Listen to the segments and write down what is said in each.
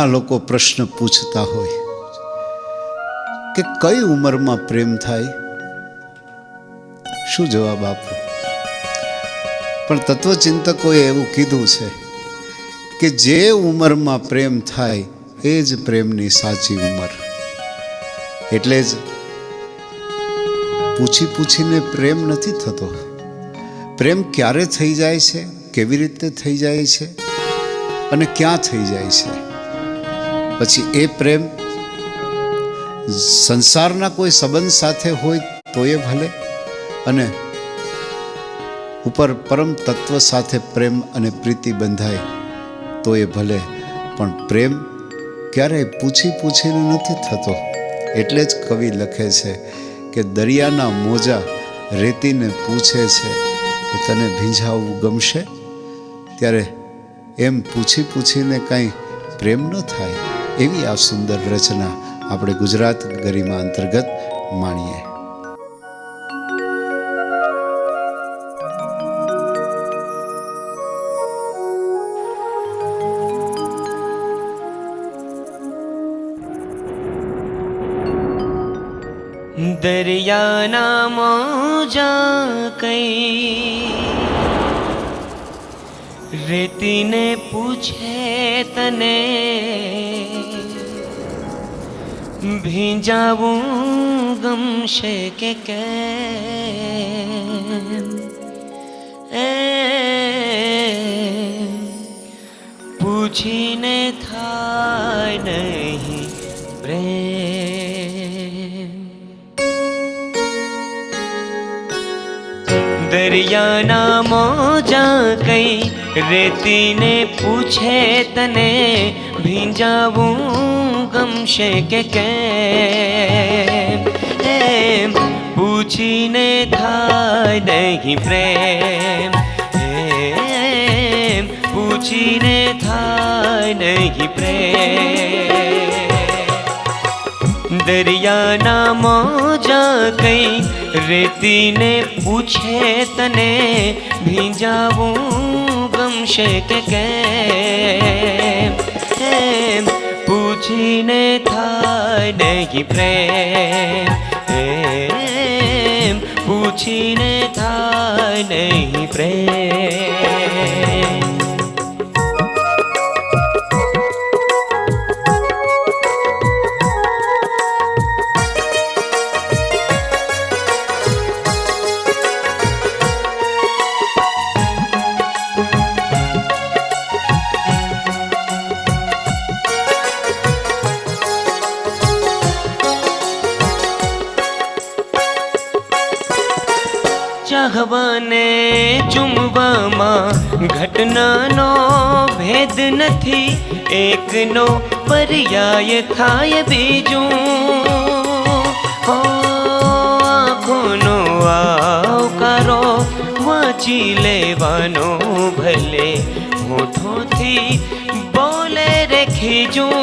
ઘણા લોકો પ્રશ્ન પૂછતા હોય કે કઈ ઉંમરમાં પ્રેમ થાય? શું જવાબ આપો? પણ તત્વચિંતકોએ એવું કીધું છે કે જે ઉંમરમાં પ્રેમ થાય એ જ પ્રેમની સાચી ઉંમર. એટલે જ પૂછી પૂછીને પ્રેમ નથી થતો. પ્રેમ ક્યારે થઈ જાય છે, કેવી રીતે થઈ જાય છે અને ક્યાં થઈ જાય છે? પછી એ પ્રેમ સંસારના કોઈ સંબંધ સાથે હોય તો એ ભલે અને ઉપર પરમ તત્વ સાથે પ્રેમ અને પ્રીતિ બંધાય તો એ ભલે. પણ પ્રેમ ક્યારેય પૂછી પૂછીને નથી થતો. એટલે જ કવિ લખે છે કે દરિયાના મોજા રેતીને પૂછે છે કે તને ભીંજાવવું ગમશે? ત્યારે એમ પૂછી પૂછીને કાંઈ પ્રેમ ન થાય. એવી આ સુંદર રચના આપણે ગુજરાત ગરિમા અંતર્ગત માણીએ. દરિયાના મોજા કઈ રેતીને પૂછે તને ભીંજાવું ગમશે કે કેમ એ પૂછીને થાય નહીં પ્રેમ દરિયાના મોજા કઈ રેતીને પૂછે તને ભીંજાવું ગમશે કે કેમ એમ પૂછીને થાય નહીં પ્રેમ એમ પૂછીને થાય નહીં પ્રેમ દરિયાના મોજા કઈ રેતીને પૂછે તને ભીંજાવું ગમશે કે કેમ એમ પૂછીને થાય નહીં પ્રેમ એમ પૂછીને થાય નહીં પ્રેમ ચાહવાને ચુંબવામાં ઘટનાનો ભેદ નથી એકનો પર્યાય થાય બીજું હો આંખોનો આવકારો વાંચી લેવાનો ભલે હોઠોથી બોલે રે ખીજું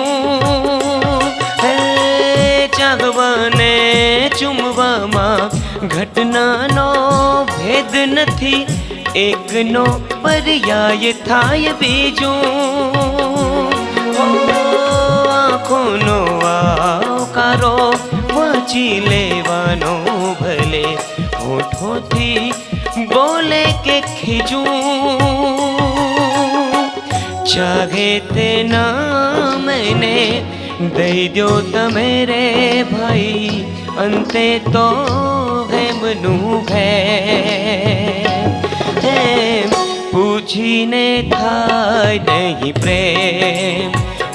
હે ચાહવાને ચુંબવામાં ઘટનાનો ભેદ નથી એકનો પર્યાય થાય બીજું ઓ આંખોનો આવકારો વાંચી લેવાનો ભલે હોઠોથી બોલે કે ખીજું ચાહે તે નામને દઈ દો તમે રે ભાઈ અંતે તો એમનું ભેમ એમ પૂછીને થાય નહીં પ્રેમ.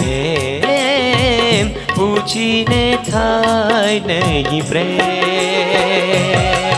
એમ પૂછીને થાય નહીં પ્રેમ.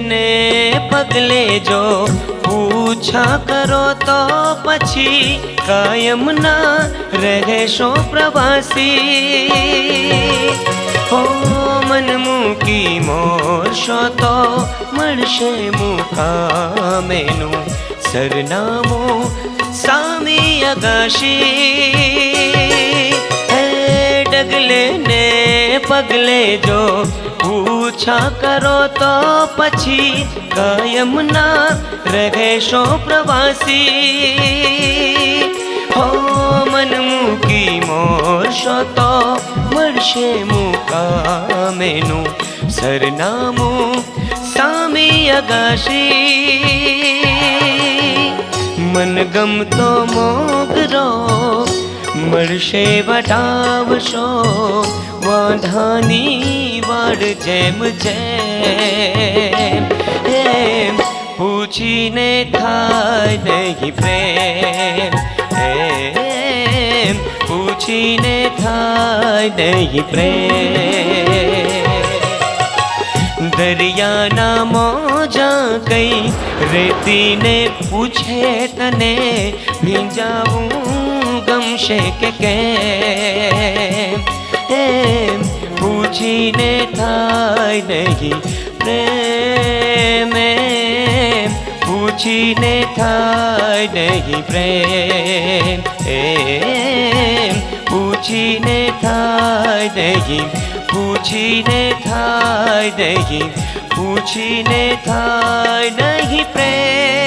ને પગલે જો પૂછા કરો તો પછી કાયમના રહેશો પ્રવાસી. હો, મન મૂકી મોરશો તો મળશે મુકામેનું સરનામું સામી અગાશી. હે ડગલે ને પગલે જો પૂછા કરો તો પછી કાયમના રહેશો પ્રવાસી. હો, મન મૂકી મોરશો તો મળશે મુકામેનું સરનામું સામી અગાશી. મન ગમતો મોગરો મળશે, વટાવશો વાંધાની વાડ જેમ જેમ, એમ પૂછીને થાય નહીં પ્રેમ, એમ પૂછીને થાય નહીં પ્રેમ. દરિયાના મોજા કઈ રેતીને પૂછે તને ભીંજાવું ગમશે કે કેમ? એમ પૂછીને થાય નહીં. પ્રેમ પૂછીને થાય નહીં. પ્રેમ એ પૂછીને થાય નહીં. પૂછીને થાય નહીં. પૂછીને થાય નહીં. પ્રેમ